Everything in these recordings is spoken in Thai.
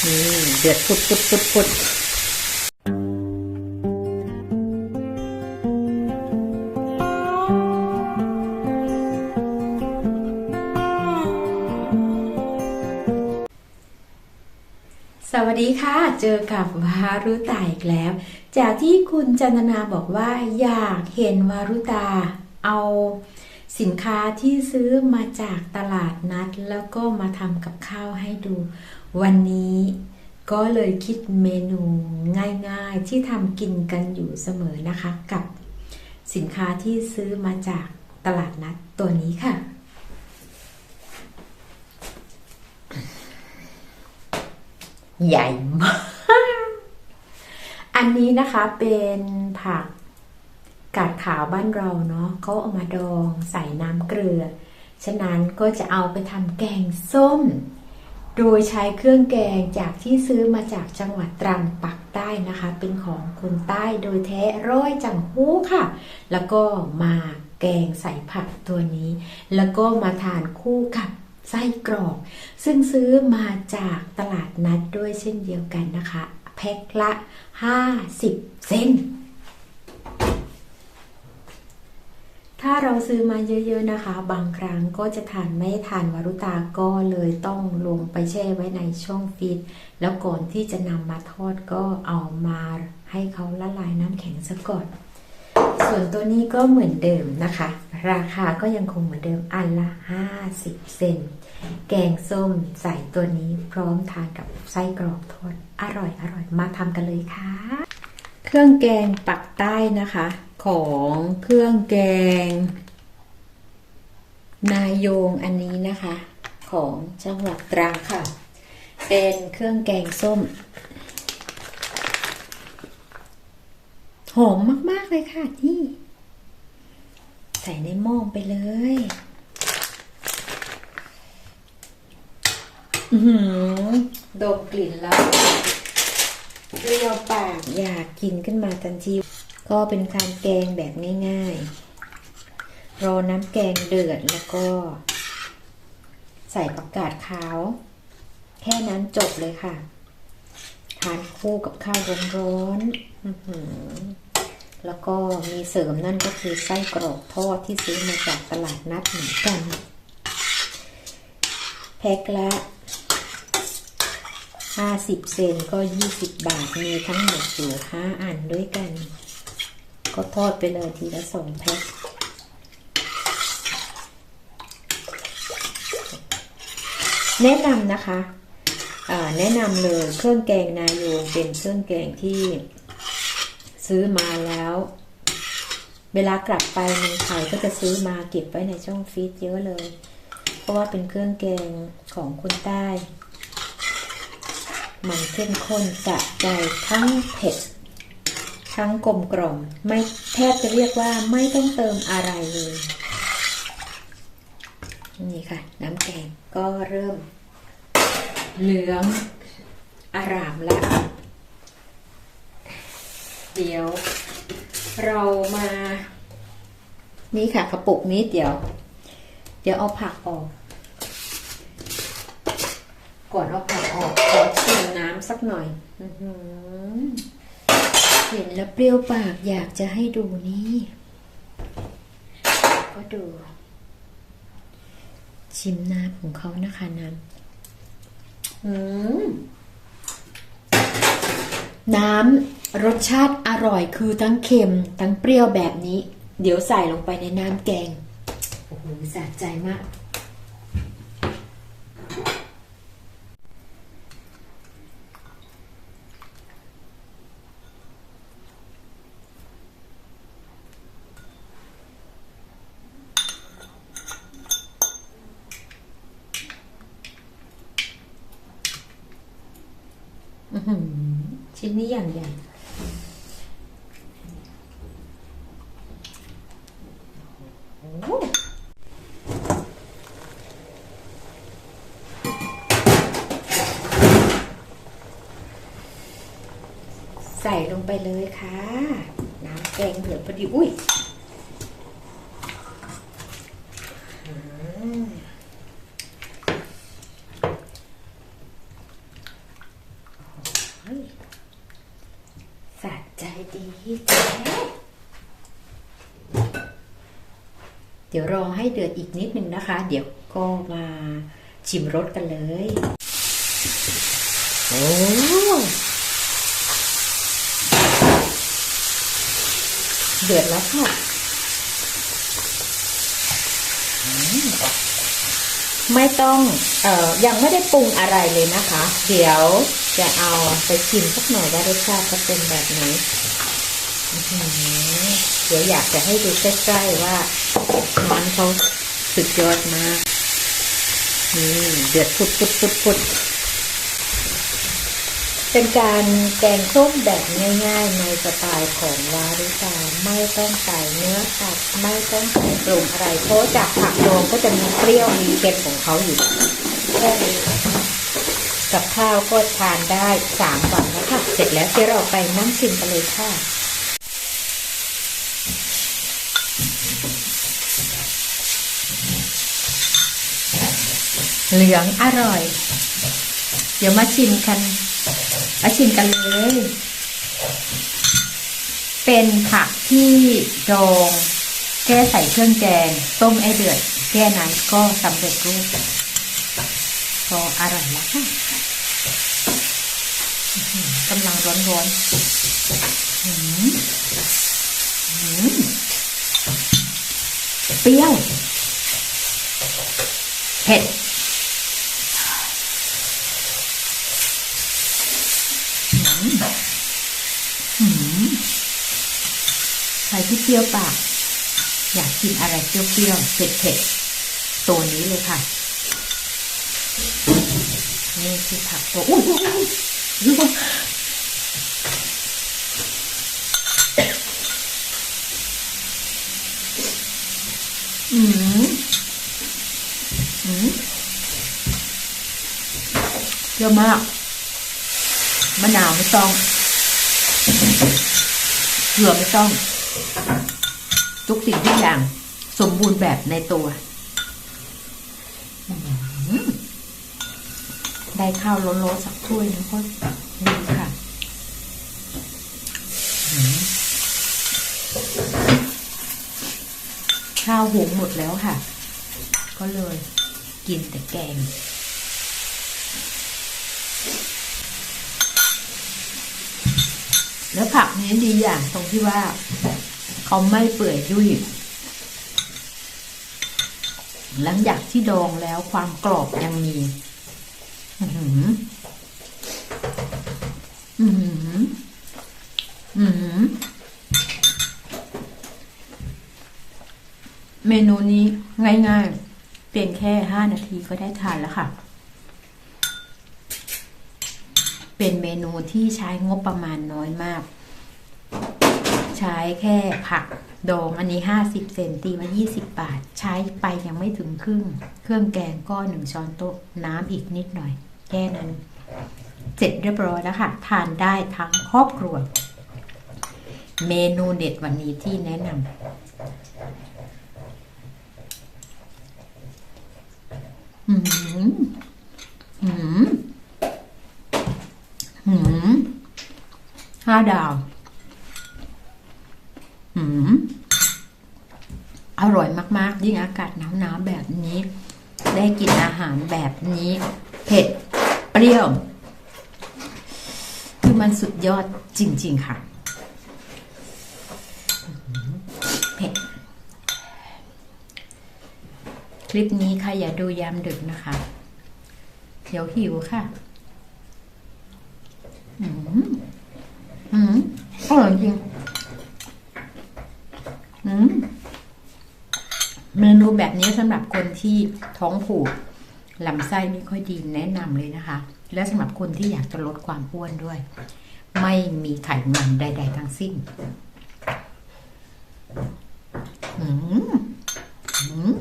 เดือดพุดพุดพุดพุดสวัสดีค่ะ เจอกับวารุตาอีกแล้ว จากที่คุณจันนาบอกว่าอยากเห็นวารุตาเอาสินค้าที่ซื้อมาจากตลาดนัด แล้วก็มาทำกับข้าวให้ดู วันนี้ก็เลยคิดเมนูง่ายๆที่ทำกินกันอยู่เสมอนะคะ กับสินค้าที่ซื้อมาจากตลาดนัดตัวนี้ค่ะ ใหญ่มาก อันนี้นะคะเป็นผักกาดขาวบ้านเราเนาะเขาเอามาดองใส่น้ำเกลือ ฉะนั้นก็จะเอาไปทำแกงส้ม โดยใช้เครื่องแกงจากที่ซื้อมาจากจังหวัดตรังปักใต้นะคะ เป็นของคนใต้โดยแท้ร้อยจังหู้ค่ะ แล้วก็มาแกงใส่ผักตัวนี้ แล้วก็มาทานคู่กับไส้กรอก ซึ่งซื้อมาจากตลาดนัดด้วยเช่นเดียวกันนะคะ แพ็คละ 50 เซน ถ้าเราซื้อมาเยอะ ๆนะคะ บางครั้งก็จะทานไม่ทานวารุตาก็เลยต้องลงไปแช่ไว้ในช่องฟรีซแล้วก่อนที่จะนำมาทอดก็เอามาให้เขาละลายน้ำแข็งซะก่อน ส่วนตัวนี้ก็เหมือนเดิมนะคะ ราคาก็ยังคงเหมือนเดิมอันละ 50 เซนแกงส้มใส่ตัวนี้พร้อมทานกับไส้กรอกทอดอร่อยอร่อยมาทำกันเลยค่ะ เครื่องแกงปักใต้นะคะ ของเครื่องแกง นายโยงอันนี้นะคะ ของจังหวัดตรังค่ะ เป็นเครื่องแกงส้ม หอมมาก ๆ เลยค่ะนี่ใส่ในหม้อไปเลยอือหือดมกลิ่นแล้ว เปรี้ยวปาก อยากกินขึ้นมาทันที ก็เป็นการแกงแบบง่ายๆ รอน้ำแกงเดือดแล้วก็ ใส่ประกาศขาว แค่นั้นจบเลยค่ะ ทานคู่กับข้าวร้อนๆแล้วก็มีเสริมนั่นก็คือไส้กรอกทอดที่ซื้อมาจากตลาดนัดเหมือนกันแพ็คละ 50 เซนก็ 20 บาท มีทั้งหมดอยู่5อันด้วยกัน ก็ทอดไปเลยทีละสองแพ็คแนะนำนะคะแนะนำเลยเครื่องแกงนายโยงเป็นเครื่องแกงที่ซื้อมาแล้ว เวลากลับไปเมืองไทยก็จะซื้อมาเก็บไว้ในช่องฟรีซเยอะเลย เพราะว่าเป็นเครื่องแกงของคนใต้ มันเข้มข้นสะใจทั้งเผ็ด ทั้งกลมกล่อมไม่แทบจะเรียกว่าไม่ต้องเติมอะไรเลยนี่ค่ะ น้ำแกงก็เริ่ม เหลืองอารามแล้ว เดี๋ยว เรามา นี่ค่ะกระปุกนี้เดี๋ยว เดี๋ยวเอาผักออก ก่อนเอาผักออกขอชิมน้ำสักหน่อยอื้อหือเห็นแล้วเปรี้ยวปากอยากจะให้ดูนี่ ก็ดู ชิมน้ำของเขานะคะน้ำอืมน้ำรสชาติอร่อยคือทั้งเค็ม ทั้งเปรี้ยวแบบนี้ เดี๋ยวใส่ลงไปในน้ำแกง โอ้โหสะใจมาก ชิ้นนี้อย่างใหญ่ใส่ลงไปเลยค่ะ น้ำแกงเดือดพอดี อุ้ยอืม ดีเดี๋ยวรอให้เดือดอีกนิดนึงนะคะ เดี๋ยวก็มาชิมรสกันเลย โอ้เดือดแล้วค่ะไม่ต้องเอ่อยังไม่ได้ปรุงอะไรเลยนะคะ เดี๋ยวจะเอาไปชิมสักหน่อยว่ารสชาติจะเป็นแบบไหน เดี๋ยวอยากจะให้ดูใกล้ๆว่ามันเขาสุดยอดมากนี่เดือดพุดพุดพุดพุดเป็นการแกงส้มแบบง่าย ๆ ในสไตล์ของวาริตาไม่ต้องใส่เนื้อสัตว์ไม่ต้องใส่ปรุงอะไรเพราะจากผักดองก็จะมีเปรี้ยวมีเค็มของเขาอยู่แค่นี้กับข้าวก็ทานได้สามวันแล้วค่ะ เสร็จแล้วเดี๋ยวเราไปนั่งชิมกันเลยค่ะ เหลืองอร่อย เดี๋ยวมาชิมกัน มาชิมกันเลย เป็นผักที่ดองแก้ใส่เครื่องแกง ต้มไอเดือด แก้นั้นก็สำเร็จรูปก็อร่อยแล้วค่ะกำลังร้อนร้อหืออื้อหือเปรี้ยว เผ็ด หืมใคร ที่เปรี้ยวปาก อยากกินอะไรเปรี้ยวๆเผ็ดๆตัวนี้เลยค่ะ นี่คือผักตัวอุ้ยอุ้ยอุ้ยอืมอืมเยอะมาก มะนาวไม่ต้องเกลือไม่ต้อง ทุกสิ่งทุกอย่างสมบูรณ์แบบในตัว ได้ข้าวโล้นๆสักถ้วยนึงก็ดีค่ะข้าวหุงหมดแล้วค่ะ ก็เลยกินแต่แกงแล้วผักนี้ดีอย่างตรงที่ว่า เขาไม่เปื่อยยุ่ย หลังจากที่ดองแล้วความกรอบยังมี อือหืออือหืออือหือเมนูนี้ง่ายๆ เพียงแค่ห้านาทีก็ได้ทานแล้วค่ะ เป็นเมนูที่ใช้งบประมาณน้อยมาก ใช้แค่ผักดองอันนี้ห้าสิบเซนตีมายี่สิบบาท ใช้ไปยังไม่ถึงครึ่ง เครื่องแกงก็หนึ่งช้อนโต๊ะน้ำอีกนิดหน่อย แค่นั้น เสร็จเรียบร้อยแล้วค่ะ ทานได้ทั้งครอบครัว เมนูเด็ดวันนี้ที่แนะนำอืมอืมหืมห้าดาว อร่อยมาก ๆ ยิ่งอากาศหนาวๆแบบนี้ ได้กินอาหารแบบนี้ เผ็ด เปรี้ยว คือมันสุดยอดจริง ๆ ค่ะ เผ็ด คลิปนี้ค่ะ อย่าดูยามดึกนะคะ เดี๋ยวหิวค่ะ อืม อืมอร่อยจริง เมนูแบบนี้สำหรับคนที่ท้องผูกลำไส้ไม่ค่อยดีแนะนำเลยนะคะ และสำหรับคนที่อยากจะลดความอ้วนด้วย ไม่มีไขมันใด ๆ ทั้งสิ้นอืมอืม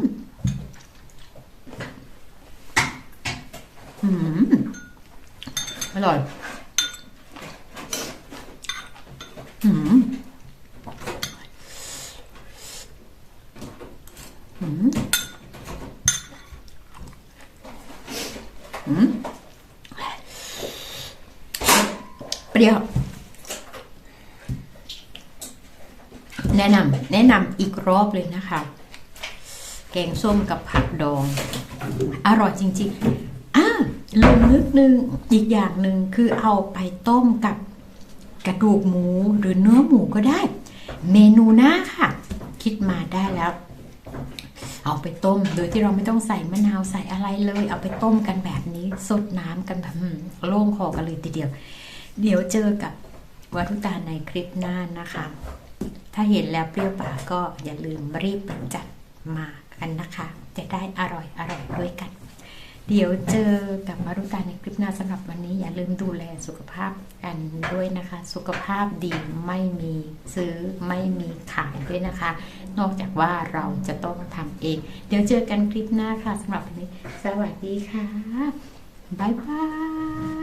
อืมอร่อยอืม อืม อืม เปรี้ยว แนะนำแนะนำอีกรอบเลยนะคะ แกงส้มกับผักดอง อร่อยจริงๆอ่าลืมนึกนึงอีกอย่างหนึ่งคือเอาไปต้มกับกระดูกหมูหรือเนื้อหมูก็ได้ เมนูหน้าค่ะ คิดมาได้แล้ว เอาไปต้มโดยที่เราไม่ต้องใส่มะนาวใส่อะไรเลย เอาไปต้มกันแบบนี้สดน้ำกันแบบโล่งคอกันเลยทีเดียว เดี๋ยวเจอกับวัตถุตาในคลิปหน้านะคะ ถ้าเห็นแล้วเปรี้ยวปากก็อย่าลืมรีบไปจัดมากันนะคะ จะได้อร่อยอร่อยด้วยกัน เดี๋ยวเจอกับมารุตาในคลิปหน้าสำหรับวันนี้ อย่าลืมดูแลสุขภาพกันด้วยนะคะ สุขภาพดีไม่มีซื้อไม่มีขายด้วยนะคะ นอกจากว่าเราจะต้องทำเอง เดี๋ยวเจอกันคลิปหน้าค่ะสำหรับวันนี้ สวัสดีค่ะ บ๊ายบาย